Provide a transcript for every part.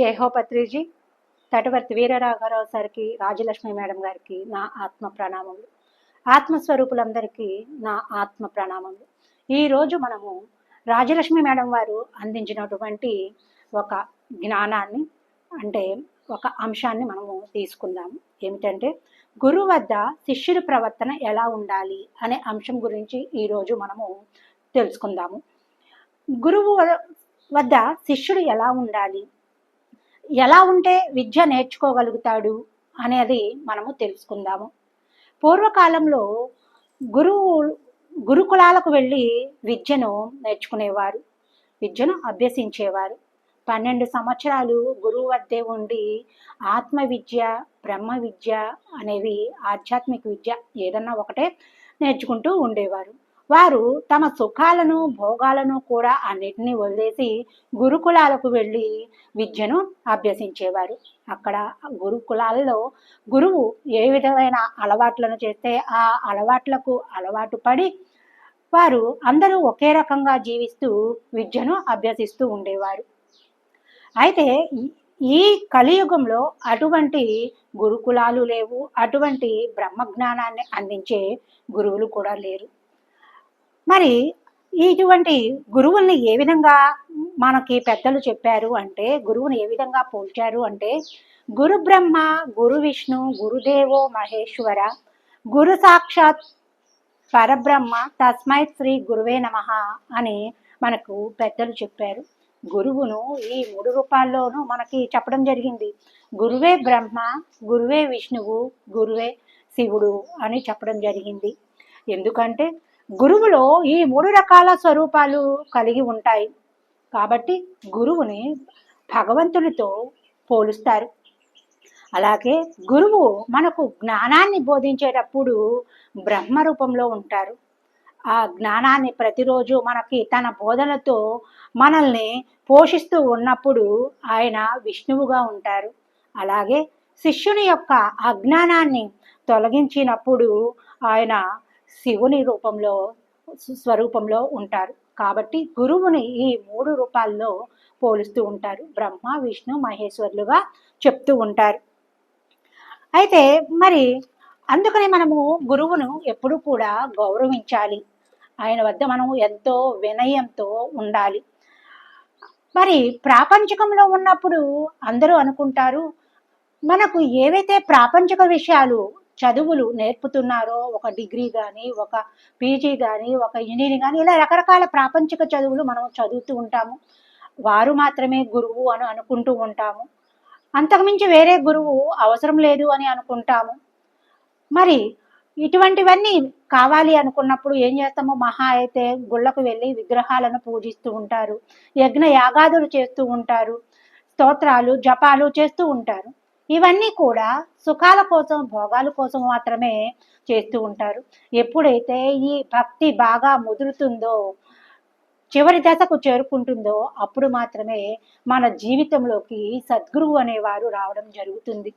జయహో పత్రిజీ. తటవర్తి వీరరాఘవరావు సార్కి రాజలక్ష్మి మేడం గారికి నా ఆత్మ ప్రణామములు. ఆత్మస్వరూపులందరికీ నా ఆత్మ ప్రణామములు. ఈరోజు మనము రాజలక్ష్మి మేడం వారు అందించినటువంటి ఒక జ్ఞానాన్ని అంటే ఒక అంశాన్ని మనము తీసుకుందాము. ఏమిటంటే గురువు వద్ద శిష్యుడి ప్రవర్తన ఎలా ఉండాలి అనే అంశం గురించి ఈరోజు మనము తెలుసుకుందాము. గురువు వద్ద శిష్యుడు ఎలా ఉండాలి? ఎలా ఉంటే విద్య నేర్చుకోగలుగుతాడు అనేది మనము తెలుసుకుందాము. పూర్వకాలంలో గురువు గురుకులాలకు వెళ్ళి విద్యను నేర్చుకునేవారు విద్యను అభ్యసించేవారు. పన్నెండు సంవత్సరాలు గురువు వద్దే ఉండి ఆత్మ విద్య బ్రహ్మ విద్య అనేవి ఆధ్యాత్మిక విద్య ఏదన్నా ఒకటే నేర్చుకుంటూ ఉండేవారు. వారు తమ సుఖాలను భోగాలను కూడా అన్నిటినీ వదిలేసి గురుకులాలకు వెళ్ళి విద్యను అభ్యసించేవారు. అక్కడ గురుకులాలలో గురువు ఏ విధమైన అలవాట్లను చేస్తే ఆ అలవాట్లకు అలవాటు పడి వారు అందరూ ఒకే రకంగా జీవిస్తూ విద్యను అభ్యసిస్తూ ఉండేవారు. అయితే ఈ- ఈ కలియుగంలో అటువంటి గురుకులాలు లేవు అటువంటి బ్రహ్మజ్ఞానాన్ని అందించే గురువులు కూడా లేరు. మరి ఇటువంటి గురువుల్ని ఏ విధంగా మనకి పెద్దలు చెప్పారు అంటే గురువుని ఏ విధంగా పోల్చారు అంటే గురు బ్రహ్మ గురు విష్ణు గురుదేవో మహేశ్వర గురు సాక్షాత్ పరబ్రహ్మ తస్మై శ్రీ గురువే నమ అని మనకు పెద్దలు చెప్పారు. గురువును ఈ మూడు రూపాల్లోనూ మనకి చెప్పడం జరిగింది. గురువే బ్రహ్మ గురువే విష్ణువు గురువే శివుడు అని చెప్పడం జరిగింది. ఎందుకంటే గురువులో ఈ మూడు రకాల స్వరూపాలు కలిగి ఉంటాయి. కాబట్టి గురువుని భగవంతునితో పోలుస్తారు. అలాగే గురువు మనకు జ్ఞానాన్ని బోధించేటప్పుడు బ్రహ్మ రూపంలో ఉంటారు. ఆ జ్ఞానాన్ని ప్రతిరోజు మనకి తన బోధనతో మనల్ని పోషిస్తూ ఉన్నప్పుడు ఆయన విష్ణువుగా ఉంటారు. అలాగే శిష్యుని యొక్క అజ్ఞానాన్ని తొలగించినప్పుడు ఆయన శివుని రూపంలో స్వరూపంలో ఉంటారు. కాబట్టి గురువుని ఈ మూడు రూపాల్లో పోలుస్తూ ఉంటారు. బ్రహ్మ విష్ణు మహేశ్వరులుగా చెప్తూ ఉంటారు. అయితే మరి అందుకని మనము గురువును ఎప్పుడు కూడా గౌరవించాలి. ఆయన వద్ద మనము ఎంతో వినయంతో ఉండాలి. మరి ప్రాపంచికంలో ఉన్నప్పుడు అందరూ అనుకుంటారు మనకు ఏవైతే ప్రాపంచిక విషయాలు చదువులు నేర్పుతున్నారో ఒక డిగ్రీ కానీ ఒక పీజీ కానీ ఒక ఇంజనీరింగ్ కానీ ఇలా రకరకాల ప్రాపంచిక చదువులు మనం చదువుతూ ఉంటాము. వారు మాత్రమే గురువు అని అనుకుంటూ ఉంటాము. అంతకుమించి వేరే గురువు అవసరం లేదు అని అనుకుంటాము. మరి ఇటువంటివన్నీ కావాలి అనుకున్నప్పుడు ఏం చేస్తాము? మహా అయితే గుళ్ళకు వెళ్ళి విగ్రహాలను పూజిస్తూ ఉంటారు. యజ్ఞ యాగాదులు చేస్తూ ఉంటారు. స్తోత్రాలు జపాలు చేస్తూ ఉంటారు. ఇవన్నీ కూడా సుఖాల కోసం భోగాల కోసం మాత్రమే చేస్తూ ఉంటారు. ఎప్పుడైతే ఈ భక్తి బాగా ముదురుతుందో చివరి దశకు చేరుకుంటుందో అప్పుడు మాత్రమే మన జీవితంలోకి సద్గురువు అనేవారు రావడం జరుగుతుంది.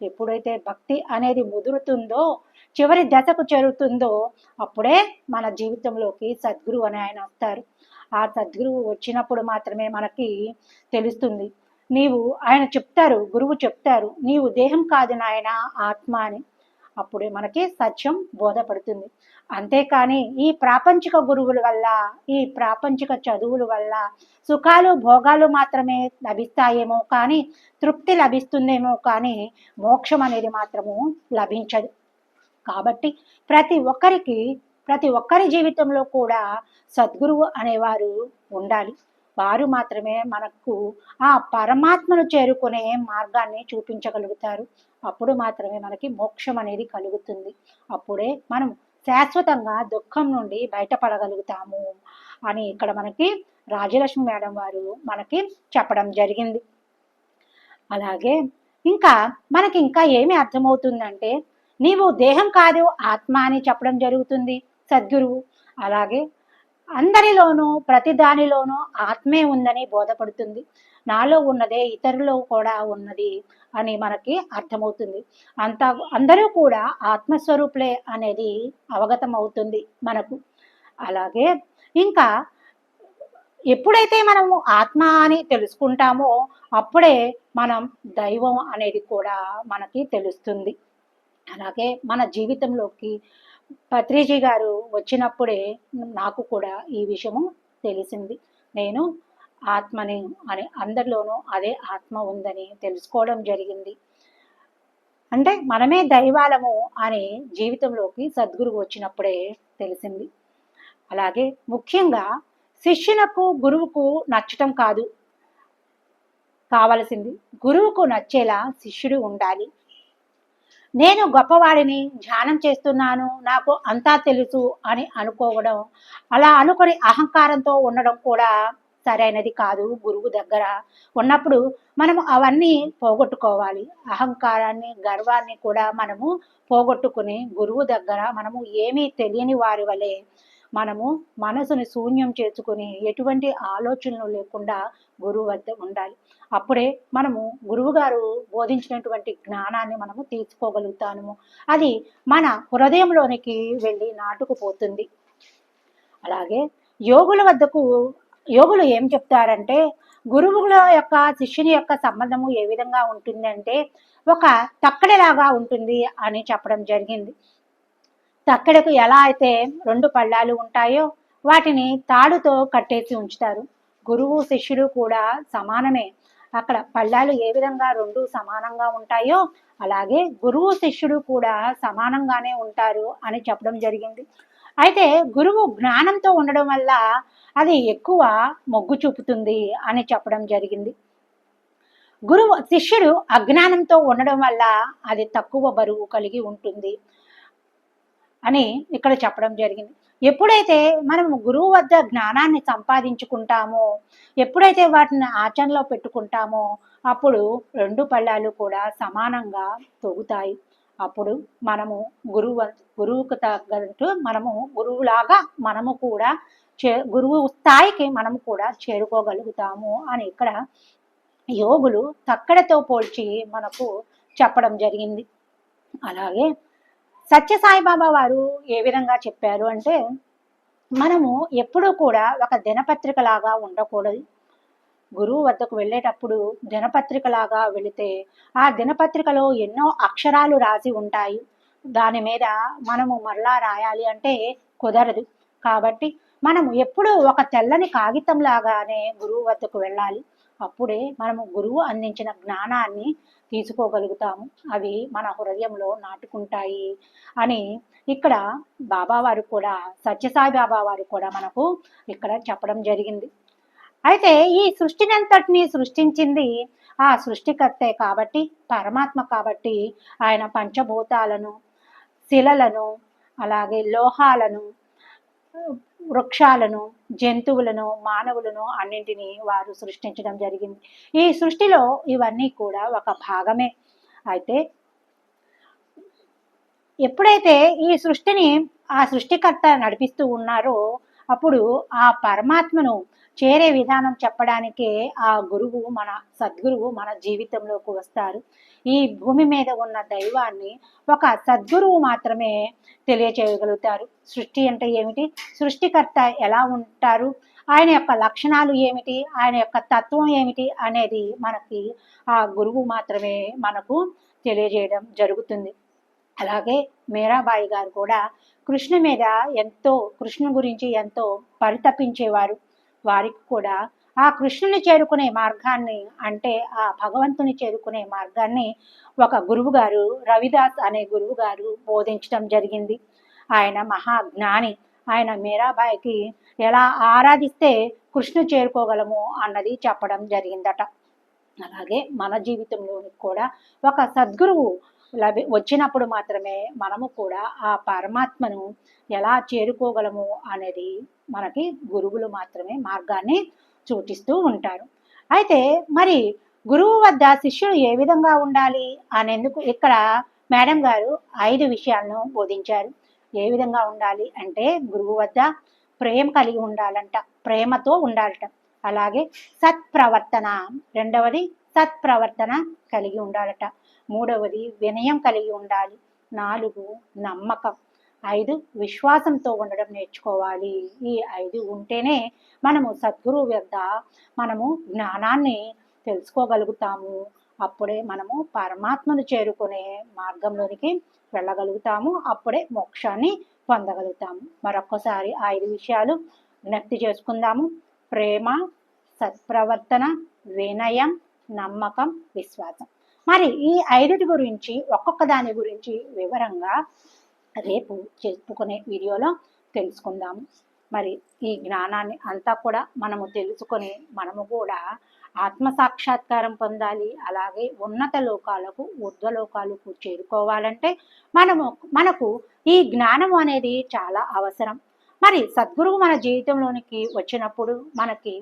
ఎప్పుడైతే భక్తి అనేది ముదురుతుందో చివరి దశకు చేరుతుందో అప్పుడే మన జీవితంలోకి సద్గురువు అని ఆయన వస్తారు. ఆ సద్గురువు వచ్చినప్పుడు మాత్రమే మనకి తెలుస్తుంది. నీవు ఆయన చెప్తారు గురువు చెప్తారు నీవు దేహం కాదు నాయన ఆత్మ అని. అప్పుడే మనకి సత్యం బోధపడుతుంది. అంతేకాని ఈ ప్రాపంచిక గురువుల వల్ల ఈ ప్రాపంచిక చదువుల వల్ల సుఖాలు భోగాలు మాత్రమే లభిస్తాయేమో కానీ తృప్తి లభిస్తుందేమో కానీ మోక్షం అనేది మాత్రము లభించదు. కాబట్టి ప్రతి ఒక్కరికి ప్రతి ఒక్కరి జీవితంలో కూడా సద్గురువు అనేవారు ఉండాలి. వారు మాత్రమే మనకు ఆ పరమాత్మను చేరుకునే మార్గాన్ని చూపించగలుగుతారు. అప్పుడు మాత్రమే మనకి మోక్షం అనేది కలుగుతుంది. అప్పుడే మనం శాశ్వతంగా దుఃఖం నుండి బయటపడగలుగుతాము అని ఇక్కడ మనకి రాజలక్ష్మి మేడం వారు మనకి చెప్పడం జరిగింది. అలాగే ఇంకా మనకి ఇంకా ఏమి అర్థమవుతుందంటే నీవు దేహం కాదు ఆత్మ అని చెప్పడం జరుగుతుంది సద్గురువు. అలాగే అందరిలోనూ ప్రతి దానిలోనూ ఆత్మే ఉందని బోధపడుతుంది. నాలో ఉన్నదే ఇతరులో కూడా ఉన్నది అని మనకి అర్థమవుతుంది. అంత అందరూ కూడా ఆత్మస్వరూపులే అనేది అవగతం అవుతుంది మనకు. అలాగే ఇంకా ఎప్పుడైతే మనము ఆత్మ అని తెలుసుకుంటామో అప్పుడే మనం దైవం అనేది కూడా మనకి తెలుస్తుంది. అలాగే మన జీవితంలోకి పత్రిజీ గారు వచ్చినప్పుడే నాకు కూడా ఈ విషయము తెలిసింది. నేను ఆత్మని అని అందరిలోనూ అదే ఆత్మ ఉందని తెలుసుకోవడం జరిగింది. అంటే మనమే దైవాలము అని జీవితంలోకి సద్గురువు వచ్చినప్పుడే తెలిసింది. అలాగే ముఖ్యంగా శిష్యులకు గురువుకు నచ్చటం కాదు కావలసింది. గురువుకు నచ్చేలా శిష్యుడు ఉండాలి. నేను గొప్పవాడిని ధ్యానం చేస్తున్నాను నాకు అంతా తెలుసు అని అనుకోవడం అలా అనుకొని అహంకారంతో ఉండడం కూడా సరైనది కాదు గురువు దగ్గర. ఉన్నప్పుడు మనము అవన్నీ పోగొట్టుకోవాలి. అహంకారాన్ని గర్వాన్ని కూడా మనము పోగొట్టుకుని గురువు దగ్గర మనము ఏమీ తెలియని వారి వలె మనము మనసుని శూన్యం చేసుకుని ఎటువంటి ఆలోచనలు లేకుండా గురువు వద్ద ఉండాలి. అప్పుడే మనము గురువుగారు బోధించినటువంటి జ్ఞానాన్ని మనము తీసుకోగలుగుతాము. అది మన హృదయంలోనికి వెళ్ళి నాటుకుపోతుంది. అలాగే యోగుల వద్దకు యోగులు ఏం చెప్తారంటే గురువుల యొక్క శిష్యుని యొక్క సంబంధము ఏ విధంగా ఉంటుందంటే ఒక తక్కడలాగా ఉంటుంది అని చెప్పడం జరిగింది. తక్కడకు ఎలా అయితే రెండు పళ్ళాలు ఉంటాయో వాటిని తాడుతో కట్టేసి ఉంచుతారు. గురువు శిష్యుడు కూడా సమానమే. అక్కడ పళ్ళాలు ఏ విధంగా రెండు సమానంగా ఉంటాయో అలాగే గురువు శిష్యుడు కూడా సమానంగానే ఉంటారు అని చెప్పడం జరిగింది. అయితే గురువు జ్ఞానంతో ఉండడం వల్ల అది ఎక్కువ మొగ్గు చూపుతుంది అని చెప్పడం జరిగింది. గురువు శిష్యుడు అజ్ఞానంతో ఉండడం వల్ల అది తక్కువ బరువు కలిగి ఉంటుంది. అని ఇక్కడ చెప్పడం జరిగింది. ఎప్పుడైతే మనం గురువు వద్ద జ్ఞానాన్ని సంపాదించుకుంటామో ఎప్పుడైతే వాటిని ఆచరణలో పెట్టుకుంటామో అప్పుడు రెండు పళ్ళాలు కూడా సమానంగా తొగుతాయి. అప్పుడు మనము గురువు గురువుకు తగ్గట్టు మనము గురువులాగా మనము కూడా చే గురువు స్థాయికి మనము కూడా చేరుకోగలుగుతాము అని ఇక్కడ యోగులు తక్కడతో పోల్చి మనకు చెప్పడం జరిగింది. అలాగే సత్య సాయిబాబా వారు ఏ విధంగా చెప్పారు అంటే మనము ఎప్పుడూ కూడా ఒక దినపత్రిక లాగా ఉండకూడదు. గురువు వద్దకు వెళ్ళేటప్పుడు దినపత్రికలాగా వెళితే ఆ దినపత్రికలో ఎన్నో అక్షరాలు రాసి ఉంటాయి. దాని మీద మనము మరలా రాయాలి అంటే కుదరదు. కాబట్టి మనము ఎప్పుడూ ఒక తెల్లని కాగితం లాగానే గురువు వద్దకు వెళ్ళాలి. అప్పుడే మనము గురువు అందించిన జ్ఞానాన్ని తీసుకోగలుగుతాము. అవి మన హృదయంలో నాటుకుంటాయి అని ఇక్కడ బాబావారు కూడా సత్యసాయి బాబా వారు కూడా మనకు ఇక్కడ చెప్పడం జరిగింది. అయితే ఈ సృష్టినంతటిని సృష్టించింది ఆ సృష్టికర్తే కాబట్టి పరమాత్మ కాబట్టి ఆయన పంచభూతాలను శిలలను అలాగే లోహాలను వృక్షాలను జంతువులను మానవులను అన్నింటినీ వారు సృష్టించడం జరిగింది. ఈ సృష్టిలో ఇవన్నీ కూడా ఒక భాగమే. అయితే ఎప్పుడైతే ఈ సృష్టిని ఆ సృష్టికర్త నడిపిస్తూ ఉన్నారో అప్పుడు ఆ పరమాత్మను చేరే విధానం చెప్పడానికే ఆ గురువు మన సద్గురువు మన జీవితంలోకి వస్తారు. ఈ భూమి మీద ఉన్న దైవాన్ని ఒక సద్గురువు మాత్రమే తెలియచేయగలుగుతారు. సృష్టి అంటే ఏమిటి? సృష్టికర్త ఎలా ఉంటారు? ఆయన యొక్క లక్షణాలు ఏమిటి? ఆయన యొక్క తత్వం ఏమిటి? అనేది మనకి ఆ గురువు మాత్రమే మనకు తెలియజేయడం జరుగుతుంది. అలాగే మీరాబాయి గారు కూడా కృష్ణ మీద ఎంతో కృష్ణ గురించి ఎంతో పరితపించేవారు. వారికి కూడా ఆ కృష్ణుని చేరుకునే మార్గాన్ని అంటే ఆ భగవంతుని చేరుకునే మార్గాన్ని ఒక గురువు గారు రవిదాస్ అనే గురువు గారు బోధించడం జరిగింది. ఆయన మహాజ్ఞాని. ఆయన మీరాబాయికి ఎలా ఆరాధిస్తే కృష్ణ చేరుకోగలము అన్నది చెప్పడం జరిగిందట. అలాగే మన జీవితంలోని కూడా ఒక సద్గురువు లభి వచ్చినప్పుడు మాత్రమే మనము కూడా ఆ పరమాత్మను ఎలా చేరుకోగలము అనేది మనకి గురువులు మాత్రమే మార్గాన్ని సూచిస్తూ ఉంటారు. అయితే మరి గురువు వద్ద శిష్యుడు ఏ విధంగా ఉండాలి అనేందుకు ఇక్కడ మేడం గారు ఐదు విషయాలను బోధించారు. ఏ విధంగా ఉండాలి అంటే గురువు వద్ద ప్రేమ కలిగి ఉండాలంట ప్రేమతో ఉండాలట. అలాగే సత్ప్రవర్తన రెండవది సత్ప్రవర్తన కలిగి ఉండాలట. మూడవది వినయం కలిగి ఉండాలి. నాలుగు నమ్మకం. ఐదు విశ్వాసంతో ఉండడం నేర్చుకోవాలి. ఈ ఐదు ఉంటేనే మనము సద్గురువు వద్ద మనము జ్ఞానాన్ని తెలుసుకోగలుగుతాము. అప్పుడే మనము పరమాత్మను చేరుకునే మార్గంలోనికి వెళ్ళగలుగుతాము. అప్పుడే మోక్షాన్ని పొందగలుగుతాము. మరొక్కసారి ఐదు విషయాలు జ్ఞప్తి చేసుకుందాము. ప్రేమ సత్ప్రవర్తన వినయం నమ్మకం విశ్వాసం. మరి ఈ ఐదుటి గురించి ఒక్కొక్క దాని గురించి వివరంగా రేపు చెప్పుకునే వీడియోలో తెలుసుకుందాము మరి ఈ జ్ఞానాన్ని అంతా కూడా మనము తెలుసుకొని మనము కూడా ఆత్మ సాక్షాత్కారం పొందాలి. అలాగే ఉన్నత లోకాలకు ఊర్ధ్వలోకాలకు చేరుకోవాలంటే మనము మనకు ఈ జ్ఞానం అనేది చాలా అవసరం. మరి సద్గురువు మన జీవితంలోనికి వచ్చినప్పుడు మనకి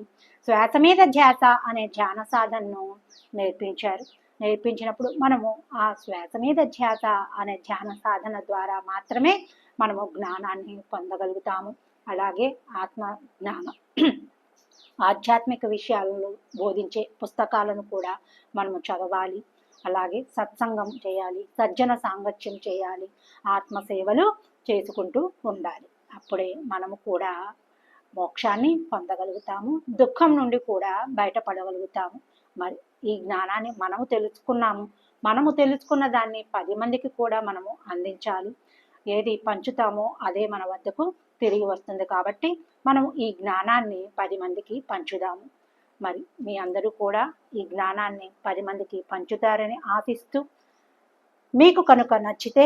శ్వాస మీద ధ్యాస అనే ధ్యాన సాధనను నేర్పించారు. నేర్పించినప్పుడు మనము ఆ శ్వాస మీద ధ్యాస అనే ధ్యాన సాధన ద్వారా మాత్రమే మనము జ్ఞానాన్ని పొందగలుగుతాము. అలాగే ఆత్మ జ్ఞానం ఆధ్యాత్మిక విషయాలను బోధించే పుస్తకాలను కూడా మనము చదవాలి. అలాగే సత్సంగం చేయాలి సజ్జన సాంగత్యం చేయాలి ఆత్మ సేవలు చేసుకుంటూ ఉండాలి. అప్పుడే మనము కూడా మోక్షాన్ని పొందగలుగుతాము దుఃఖం నుండి కూడా బయటపడగలుగుతాము. మరి ఈ జ్ఞానాన్ని మనము తెలుసుకున్నాము. మనము తెలుసుకున్న దాన్ని పది మందికి కూడా మనము అందించాలి. ఏది పంచుతామో అదే మన వద్దకు తిరిగి వస్తుంది కాబట్టి మనం ఈ జ్ఞానాన్ని పది మందికి పంచుదాము. మరి మీ అందరూ కూడా ఈ జ్ఞానాన్ని పది మందికి పంచుతారని ఆశిస్తూ మీకు కనుక నచ్చితే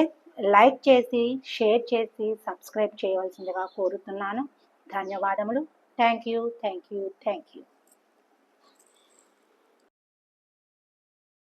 లైక్ చేసి షేర్ చేసి సబ్స్క్రైబ్ చేయవలసిందిగా కోరుతున్నాను. ధన్యవాదములు. Thank you thank you thank you.